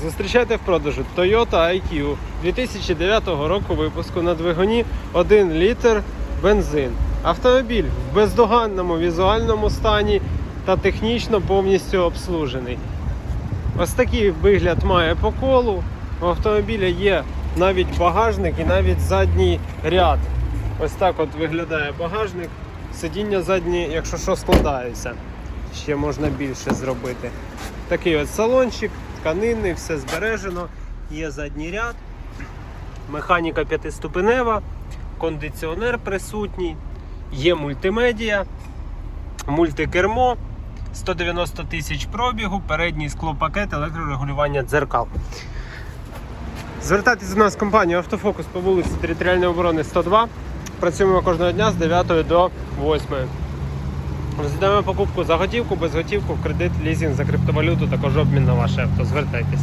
Зустрічайте в продажу Toyota IQ 2009 року випуску на двигуні 1 літр бензин. Автомобіль в бездоганному візуальному стані та технічно повністю обслужений. Ось такий вигляд має по колу. У автомобіля є навіть багажник і навіть задній ряд. Ось так от виглядає багажник. Сидіння задні, якщо що, складаються. Ще можна більше зробити. Такий от салончик, тканинний, все збережено. Є задній ряд, механіка п'ятиступенева, кондиціонер присутній, є мультимедіа, мультикермо, 190 тисяч пробігу, передній склопакет, електрорегулювання дзеркал. Звертайтесь до нас в компанію Автофокус по вулиці Територіальної оборони 102. Працюємо кожного дня з 9 до 8. Розглядаємо покупку за готівку, без готівку, в кредит, лізинг за криптовалюту, також обмін на ваше авто. Звертайтесь.